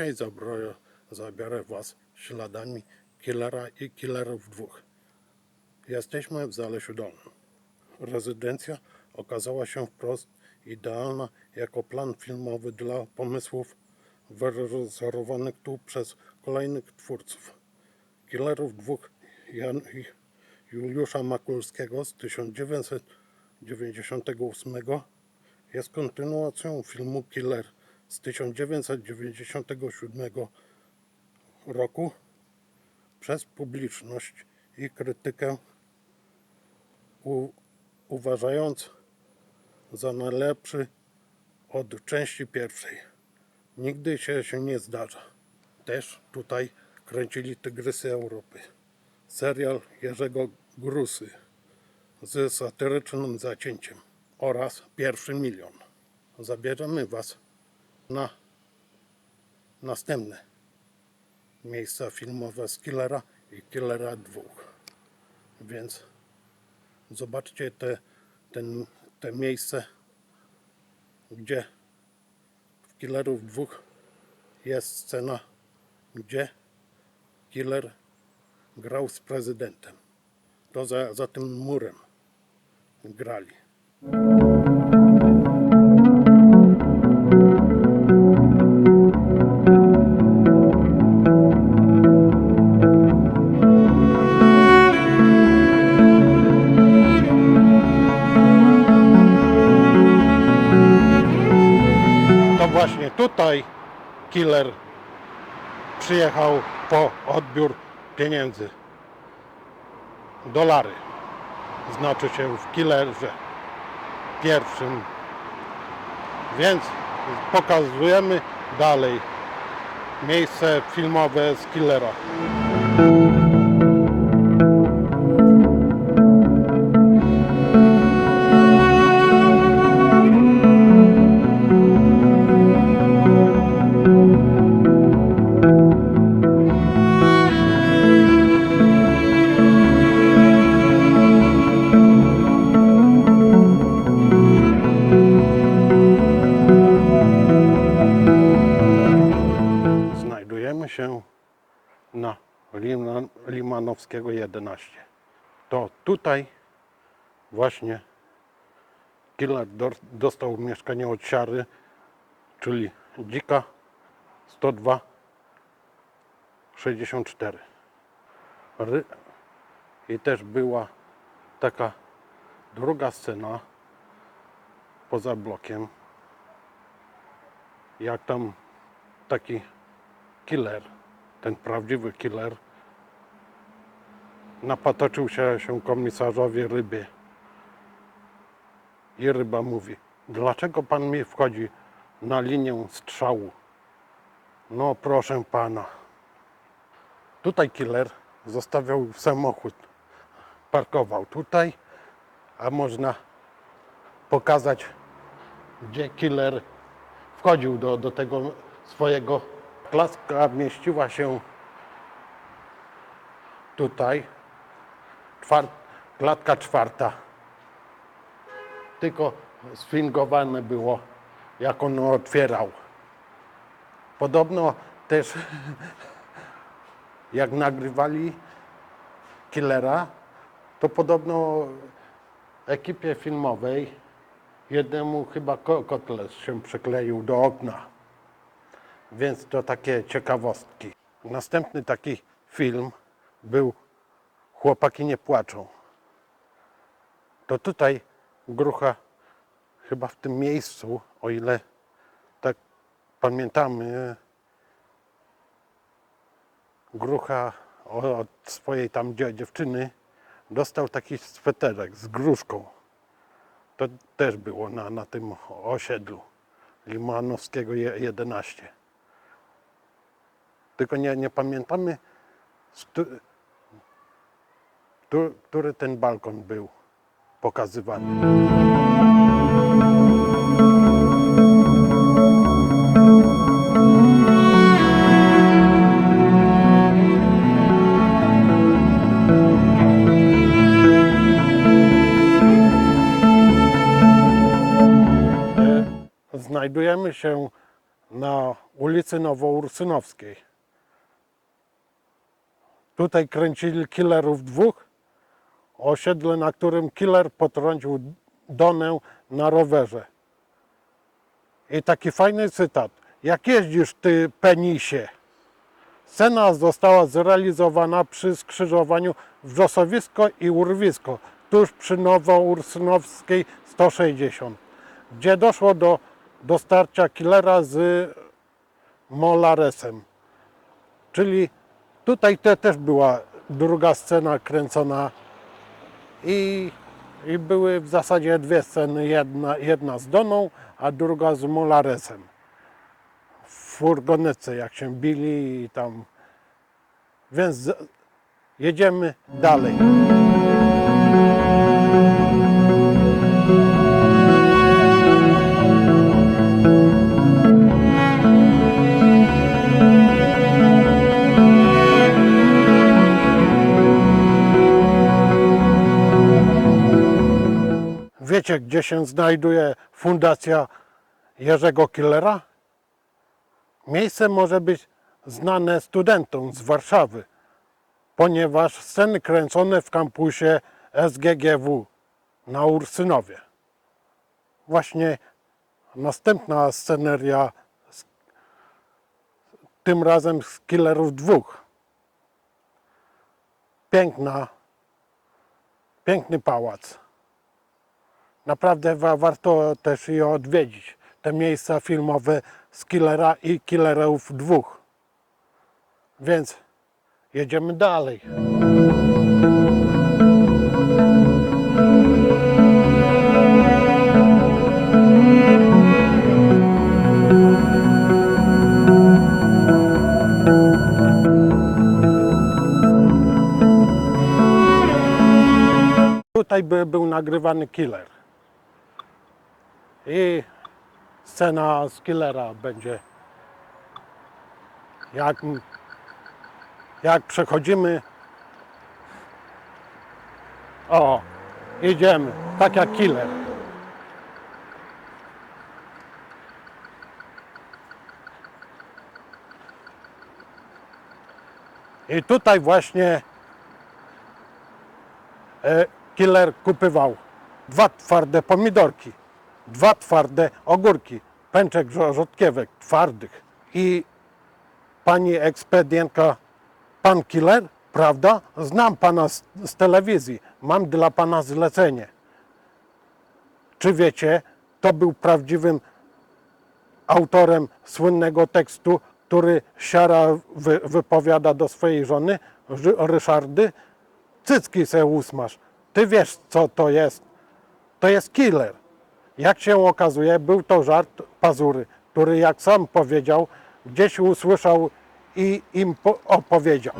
Dzisiaj zabiorę, zabiorę Was śladami killera i killerów dwóch. Jesteśmy w Zalesiu Dolnym. Rezydencja okazała się wprost idealna jako plan filmowy dla pomysłów wyreżyserowanych tu przez kolejnych twórców. Killerów dwóch Jan i Juliusza Makulskiego z 1998 jest kontynuacją filmu Killer z 1997 roku przez publiczność i krytykę u, uważając za najlepszy od części pierwszej. Nigdy się, się nie zdarza. Też tutaj kręcili Tygrysy Europy. Serial Jerzego Grusy z satyrycznym zacięciem oraz Pierwszy Milion. Zabierzemy Was na następne miejsca filmowe z Killera i Killera 2. Więc zobaczcie te, ten, te miejsce, gdzie w Killerów 2 jest scena, gdzie Killer grał z prezydentem. To za, za tym murem grali. Tutaj killer przyjechał po odbiór pieniędzy. Dolary. Znaczy się w killerze pierwszym. Więc pokazujemy dalej miejsce filmowe z killera. Się na Liman, Limanowskiego 11. To tutaj właśnie killer do- dostał mieszkanie od siary, czyli dzika 102 64. Ry- I też była taka druga scena poza blokiem, jak tam taki killer, ten prawdziwy killer, napatoczył się, się komisarzowi rybie. I ryba mówi, dlaczego pan mi wchodzi na linię strzału? No proszę pana. Tutaj killer zostawiał samochód, parkował tutaj, a można pokazać, gdzie killer wchodził do, do tego swojego klatka mieściła się tutaj. Czwar, klatka czwarta. Tylko sfingowane było jak on otwierał. Podobno też jak nagrywali killera to podobno ekipie filmowej jednemu chyba ko- kotlet się przykleił do okna więc to takie ciekawostki. Następny taki film był Chłopaki nie płaczą. To tutaj grucha chyba w tym miejscu, o ile tak pamiętamy, grucha od swojej tam dzie- dziewczyny dostał taki sweterek z gruszką. To też było na, na tym osiedlu Limanowskiego je- 11 tylko nie, nie pamiętamy, który ten balkon był pokazywany. E, Znajdujemy się na ulicy Nowoursynowskiej. Tutaj kręcili killerów dwóch, osiedle, na którym killer potrącił Donę na rowerze. I taki fajny cytat. Jak jeździsz ty penisie? Scena została zrealizowana przy skrzyżowaniu Wrzosowisko i Urwisko, tuż przy Nowoursynowskiej 160, gdzie doszło do, do starcia killera z Molaresem. Czyli tutaj te, też była druga scena kręcona i, i były w zasadzie dwie sceny, jedna, jedna z Doną, a druga z Molaresem. W furgonetce jak się bili i tam. Więc jedziemy dalej. Wiecie, gdzie się znajduje fundacja Jerzego Killera? Miejsce może być znane studentom z Warszawy, ponieważ sceny kręcone w kampusie SGGW na Ursynowie. Właśnie następna sceneria, tym razem z Killerów dwóch. Piękna, piękny pałac. Naprawdę wa- warto też je odwiedzić. Te miejsca filmowe z Killera i Killerów dwóch. Więc jedziemy dalej. Tutaj by, był nagrywany killer. I scena z killera będzie. Jak, jak przechodzimy. O, idziemy. Tak jak killer. I tutaj właśnie e, killer kupywał dwa twarde pomidorki, dwa twarde ogórki, pęczek rzodkiewek twardych i pani ekspedientka, pan killer, prawda? Znam pana z, z telewizji, mam dla pana zlecenie. Czy wiecie, to był prawdziwym autorem słynnego tekstu, który Siara wy, wypowiada do swojej żony, Ryszardy? Cycki se usmasz. Ty wiesz, co to jest. To jest killer. Jak się okazuje, był to żart Pazury, który, jak sam powiedział, gdzieś usłyszał i im po- opowiedział.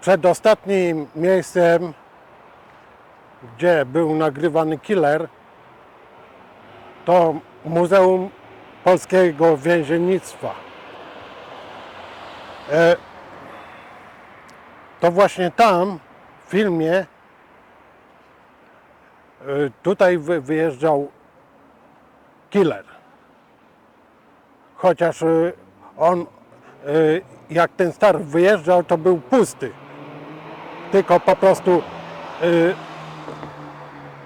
Przedostatnim miejscem, gdzie był nagrywany killer, to Muzeum Polskiego Więziennictwa. E, to właśnie tam w filmie e, tutaj wy, wyjeżdżał killer. Chociaż e, on, jak ten star wyjeżdżał, to był pusty. Tylko po prostu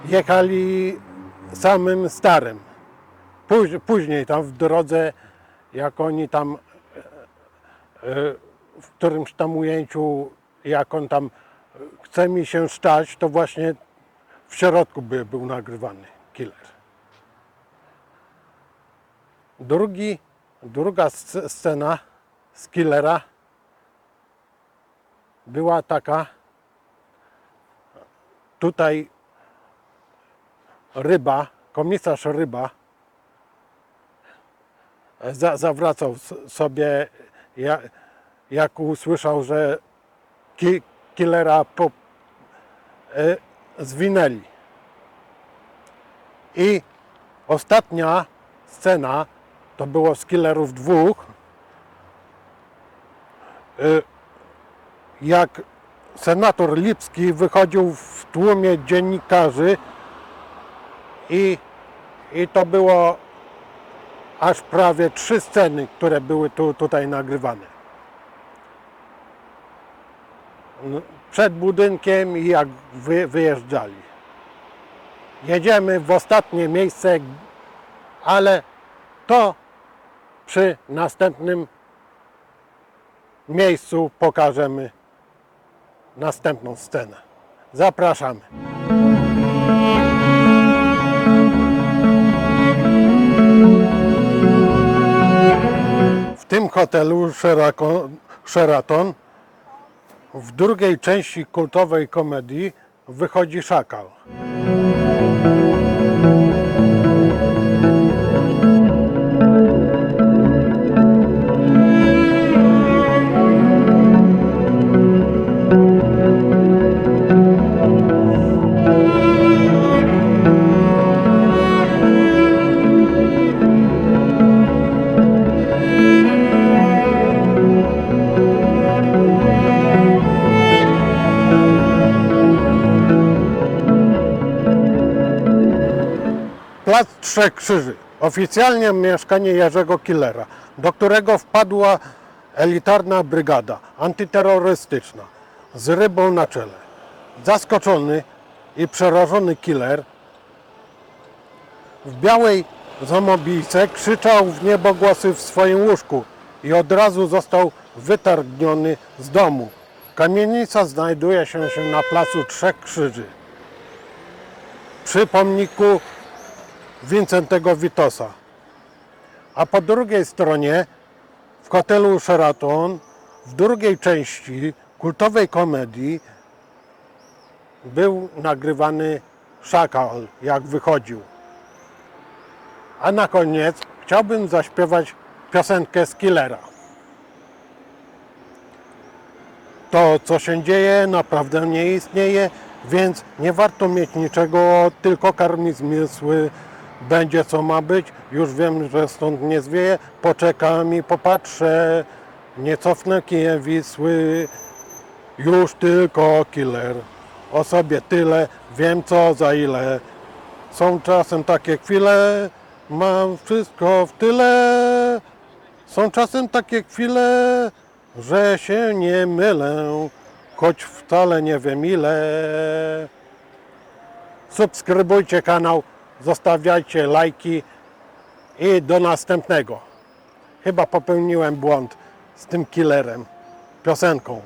jechali samym starym. Póź- Później tam w drodze, jak oni tam, w którymś tam ujęciu, jak on tam chce mi się stać, to właśnie w środku by, był nagrywany killer. Drugi, druga sc- scena z killera była taka, tutaj ryba, komisarz ryba za, zawracał sobie, jak, jak usłyszał, że ki, killera po, e, zwinęli. I ostatnia scena to było z killerów dwóch. E, jak senator Lipski wychodził w tłumie dziennikarzy i, i to było aż prawie trzy sceny, które były tu, tutaj nagrywane. No, Przed budynkiem i jak wy, wyjeżdżali. Jedziemy w ostatnie miejsce, ale to przy następnym miejscu pokażemy następną scenę. Zapraszamy. Tym hotelu Sheraton w drugiej części kultowej komedii wychodzi szakal. Plac Trzech Krzyży. Oficjalnie mieszkanie Jerzego Killera, do którego wpadła elitarna brygada antyterrorystyczna z rybą na czele. Zaskoczony i przerażony killer w białej zamobijce krzyczał w niebogłosy w swoim łóżku i od razu został wytargniony z domu. Kamienica znajduje się na placu Trzech Krzyży przy pomniku Wincentego Witosa. A po drugiej stronie w hotelu Sheraton w drugiej części kultowej komedii był nagrywany szakal, jak wychodził. A na koniec chciałbym zaśpiewać piosenkę z Killera. To, co się dzieje, naprawdę nie istnieje, więc nie warto mieć niczego, tylko karmić zmysły. Będzie co ma być, już wiem, że stąd nie zwieje, poczekam i popatrzę, nie cofnę kijem Wisły, już tylko killer. O sobie tyle, wiem co za ile. Są czasem takie chwile, mam wszystko w tyle. Są czasem takie chwile, że się nie mylę, choć wcale nie wiem ile. Subskrybujcie kanał, zostawiajcie lajki i do następnego. Chyba popełniłem błąd z tym killerem, piosenką.